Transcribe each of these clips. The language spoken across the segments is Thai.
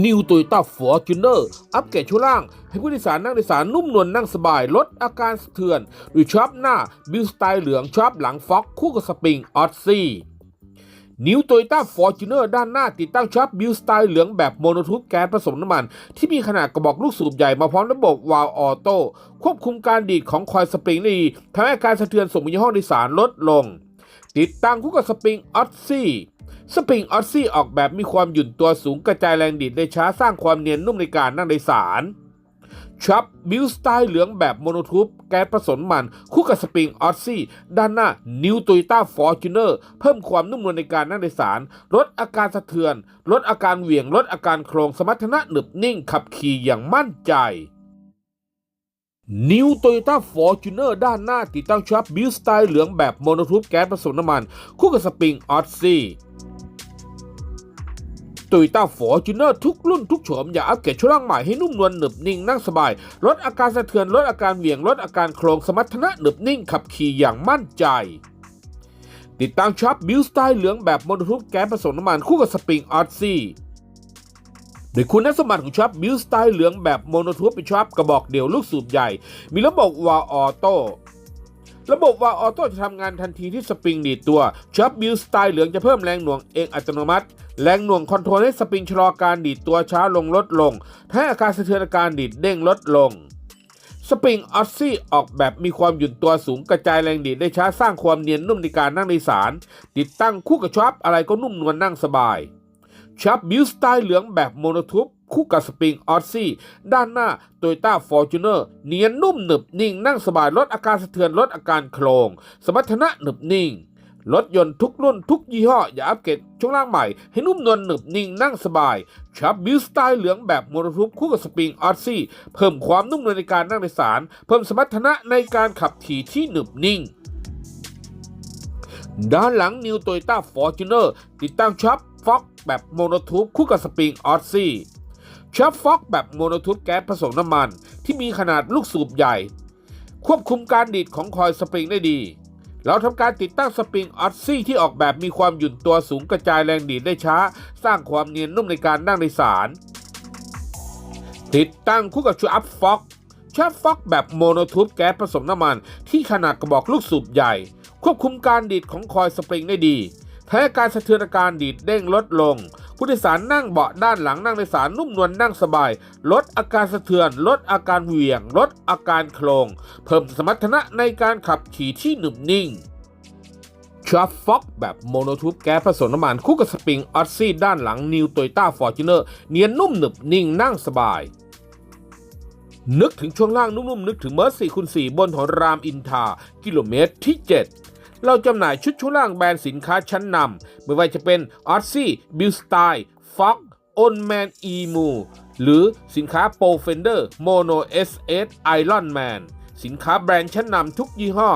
New Toyota Fortuner อัปเกรดช่วงล่าง ให้ผู้โดยสารนั่งโดยสารนุ่มนวลนั่งสบาย ลดอาการสะเทือนด้วยช็อปหน้าบิวสไตล์เหลืองช็อปหลังฟ็อกคู่กับสปริงออ s ซี่นิวโตโยต้าฟอร์จูเนอร์ด้านหน้าติดตั้งช็อปบิวสไตล์เหลืองแบบโมโนทูปแก๊สผสมน้ำมัน ที่มีขนาดกระบอกลูกสูบใหญ่มาพร้อมระบบวาล์วออโต้ควบคุมการดีดของคอยสปริงได้ดีทำให้การสะเทือนส่งไปยังห้องโดยสารลดลง ติดตั้งคู่กับสปริงออ s ซี่ สปริงออ s ซี่ออกแบบมีความหยุ่นตัวสูงกระจายแรงดีดได้ช้าสร้างความเนียนนุ่มในการนั่งโดยสารช็อปบิวสไตล์เหลืองแบบโมโนทูปแก๊สผสมมัน คู่กับสปริงออ s ซี่ด้านหน้า New Toyota Fortuner เพิ่มความนุ่มนวลในการนั่งโดยสาร ลดอาการสะเทือน ลดอาการเหวี่ยง ลดอาการโครงสมรรถนะหนึบนิ่งขับขี่อย่างมั่นใจ New Toyota Fortuner ด้านหน้าติดตั้งช็อปบิวสไตล์เหลืองแบบโมโนทูปแก๊สผสมน้ำมัน คู่กับสปริงออ s ซี่โตโยต้าฟอร์จูเนอร์ทุกรุ่นทุกโฉมอย่าอัปเกรดช่วงล่างใหม่ให้นุ่มนวลหนึบนิ่งนั่งสบาย ลดอาการสะเทือนลดอาการเหวี่ยงลดอาการโครงสมรรถนะหนึบนิ่งขับขี่อย่างมั่นใจ ติดตั้งช็อปบิวสไตล์เหลืองแบบโมโนทูปแก๊สผสมน้ำมันคู่กับสปริงออ s ซี่ โดยคุณสมบัติของช็อปบิวสไตล์เหลืองแบบโมโนทูปเป็นช็อปกระบอกเดี่ยวลูกสูบใหญ่ มีระบบวาออโต้ระบบวาออโต้จะทำงานทันทีที่สปริงดีดตัวช็อปบิวสไตล์เหลืองจะเพิ่มแรงหน่วงเองอัตโนมัติ แรงหน่วงคอนโทรลให้สปริงชะลอการดีดตัวช้าลงลดลงทำให้อาการสะเทือนอาการดีดเด้งลดลงสปริงออ s ซี่ออกแบบมีความหยุ่นตัวสูงกระจายแรงดีดได้ช้าสร้างความเนียนนุ่มในการนั่งโดยสารติดตั้งคู่กับช็อปอะไรก็นุ่มนวลนั่งสบาย ช็อปบิวสไตล์เหลืองแบบโมโนทูปคู่กับสปริงออซี่ด้านหน้า Toyota Fortuner เนียนนุ่มหนึบนิ่ง นั่งสบายลดอาการสะเทือนลดอาการโครง สมรรถนะหนึบนิ่งรถยนต์ทุกรุ่นทุกยี่ห้อ อย่าอัปเกรดช่วงล่างใหม่ ให้นุ่มนวลหนึบนิ่งนั่งสบายชับบิวสไตล์เหลืองแบบโมโนทูปคู่กับสปริงออซี่เพิ่มความนุ่มนวลในการนั่งโดยสาร เพิ่มสมรรถนะในการขับขี่ที่หนึบนิ่งด้านหลัง New Toyota Fortuner ติดตั้งชับ ฟ็อกแบบโมโนทูปคู่กับสปริงออ s ซี่ชับฟ็อกแบบโมโนทูปแก๊สผสมน้ำมัน ที่มีขนาดลูกสูบใหญ่ ควบคุมการดีดของคอยสปริงได้ดี เราทำการติดตั้งสปริงออ s ซี่ที่ออกแบบมีความหยุ่นตัวสูงกระจายแรงดีดได้ช้า สร้างความเนียนนุ่มในการนั่งโดยสาร ติดตั้งคู่กับชูอัพฟ็อกชับฟ็อกแบบโมโนทูปแก๊สผสมน้ำมัน ที่ขนาดกระบอกลูกสูบใหญ่ ควบคุมการดีดของคอยสปริงได้ดี ทำให้การสะเทือนอาการดีดเด้งลดลง ผู้โดยสารนั่งเบาะด้านหลังนั่งโดยสารนุ่มนวลนั่งสบาย ลดอาการสะเทือน ลดอาการเหวี่ยง ลดอาการโครงเพิ่มสมรรถนะในการขับขี่ที่หนึบนิ่งชาร์ฟ็อกแบบโมโนทูปแก๊สผสมน้ำมันคู่กับสปริงออ s ซี่ด้านหลัง New Toyota Fortuner เนียนนุ่มหนึบนิ่งนั่งสบาย นึกถึงช่วงล่างนุ่มๆนึกถึงเมอร์สี่คูณสี่บนถนนรามอินทากิโลเมตรที่ 7 เราจำหน่ายชุดช่วล่างแบรนด์สินค้าชั้นนำไม่ว่าจะเป็น o z ซี่บิลสไตล์ฟ็อกออนแมนอีมูหรือสินค้าโปรเฟนเดอร์โมโนเอสเอสไอรอนแมนสินค้าแบรนด์ชั้นนำทุกยี่ห้อ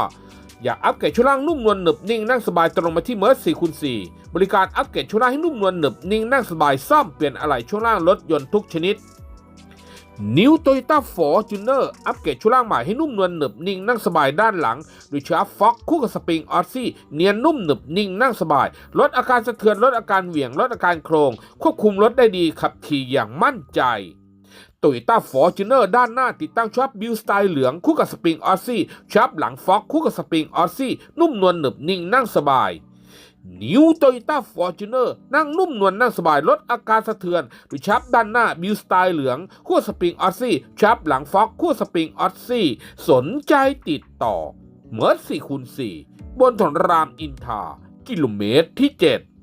อยากอัปเกรดช่วล่างนุ่มนวลหนึบนิ่งนั่งสบายตรงมาที่เมอร์สี่คูณสี่บริการอัปเกรดช่วล่างให้นุ่มนวลหนึบนิ่งนั่งสบายซ่อมเปลี่ยนอะไหล่ช่วล่างรถยนต์ทุกชนิด New Toyota Fortuner อัปเกรดช่วงล่างใหม่ให้นุ่มนวลหนึบนิ่งนั่งสบายด้านหลังด้วยชาร์ฟ็อกคู่กับสปริงออ s ซี่เนียนนุ่มหนึบนิ่งนั่งสบาย ลดอาการสะเทือนลดอาการเหวี่ยงลดอาการโครง ควบคุมรถได้ดีขับขี่อย่างมั่นใจ Toyota Fortuner ด้านหน้าติดตั้งช็อปบิวสไตล์เหลืองคู่กับสปริงออ s ซี่ช็อปหลังฟ็อกคู่กับสปริงออ s ซี่นุ่มนวลหนึบนิ่งนั่งสบาย นิวโตโยต้าฟอร์จูเนั่งนุ่มนวลนั่งสบายลดอาการสะเทือนดูชับด้านหน้าบิวสไตล์เหลืองคู่สปริงออสซี่ชับหลังฟ็อกคู่สปริงออสซี่สนใจติดต่อเมอร์สี่คูณสี่บนถนนรามอินทากิโลเมตรที่ 7